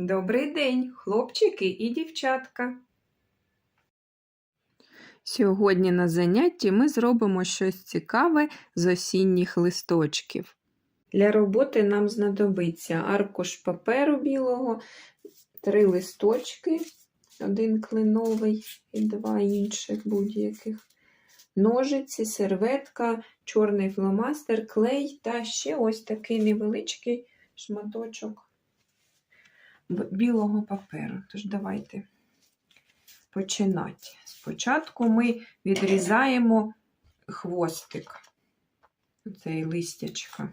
Добрий день, хлопчики і дівчатка. Сьогодні на занятті ми зробимо щось цікаве з осінніх листочків. Для роботи нам знадобиться аркуш паперу білого, три листочки, один клиновий і два інших будь-яких, ножиці, серветка, чорний фломастер, клей та ще ось такий невеличкий шматочок білого паперу. Тож давайте починати. Спочатку ми відрізаємо хвостик, цей листячка,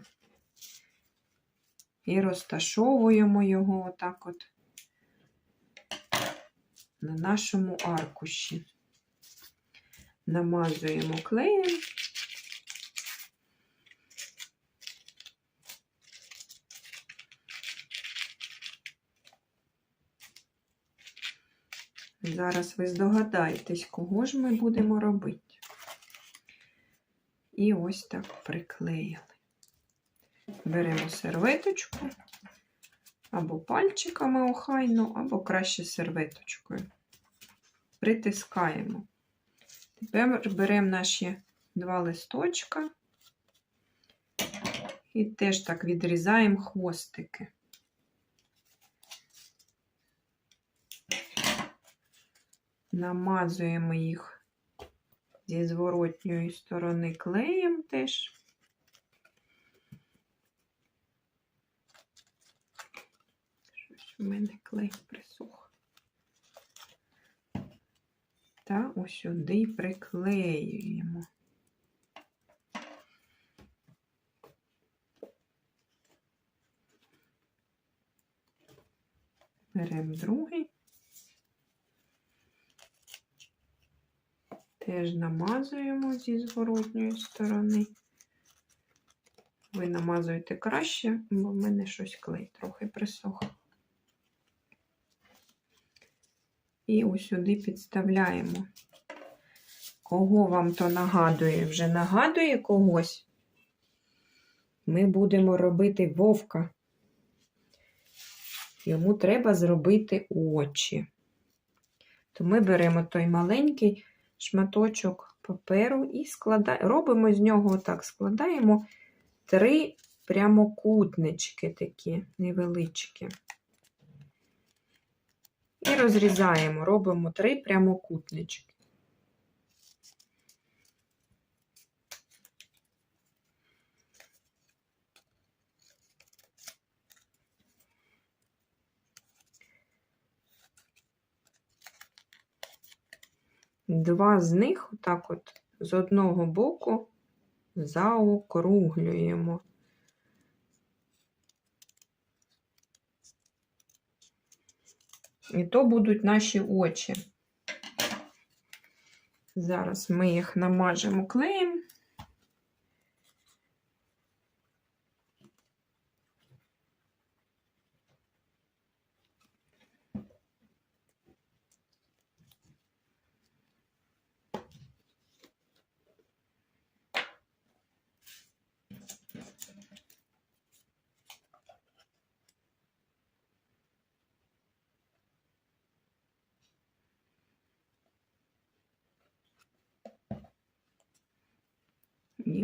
і розташовуємо його отак от на нашому аркуші. Намазуємо клеєм. Зараз ви здогадаєтесь, кого ж ми будемо робити. І ось так приклеїли. Беремо серветочку, або пальчиками охайно, або краще серветочкою. Притискаємо. Тепер беремо наші два листочка і теж так відрізаємо хвостики. Намазуємо їх зі зворотньої сторони клеєм теж. Щось у мене клей присох. Та ось сюди приклеюємо. Беремо другий. Теж намазуємо зі зворотньої сторони. Ви намазуєте краще, бо в мене щось клей трохи присох. І ось сюди підставляємо. Кого вам то нагадує? Вже нагадує когось? Ми будемо робити вовка. Йому треба зробити очі. То ми беремо той маленький шматочок паперу і складаємо, робимо з нього так, складаємо три прямокутнички такі невеличкі. І розрізаємо, робимо три прямокутнички. Два з них, отак от, з одного боку заокруглюємо. І то будуть наші очі. Зараз ми їх намажемо клеєм.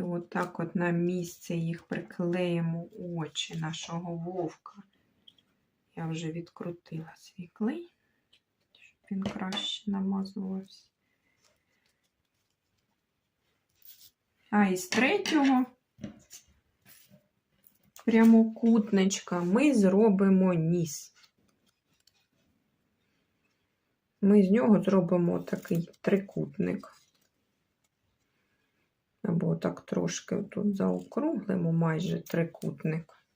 Отак от на місце їх приклеїмо очі нашого вовка. Я вже відкрутила свій клей, щоб він краще намазувався. А із третього прямокутничка ми зробимо ніс. Ми з нього зробимо такий трикутник. Або так трошки тут заокруглимо майже трикутник.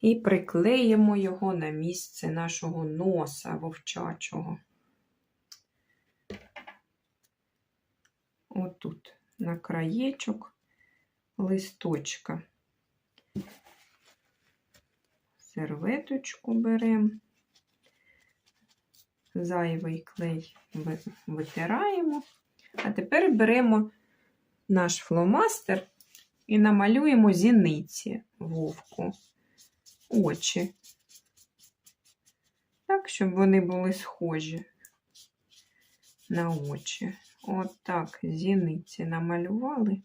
І приклеїмо його на місце нашого носа вовчачого. Отут, на краєчок листочка. Серветочку беремо зайвий клей витираємо. А тепер беремо наш фломастер і намалюємо зіниці вовку, очі. Так, щоб вони були схожі на очі. От так, зіниці намалювали.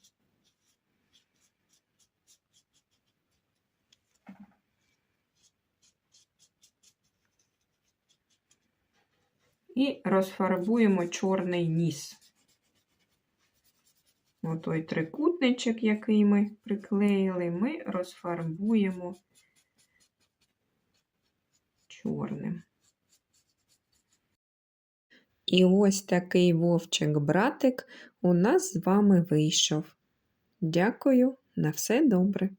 І розфарбуємо чорний ніс. Отой трикутничок, який ми приклеїли, ми розфарбуємо чорним. І ось такий вовчик-братик у нас з вами вийшов. Дякую, на все добре.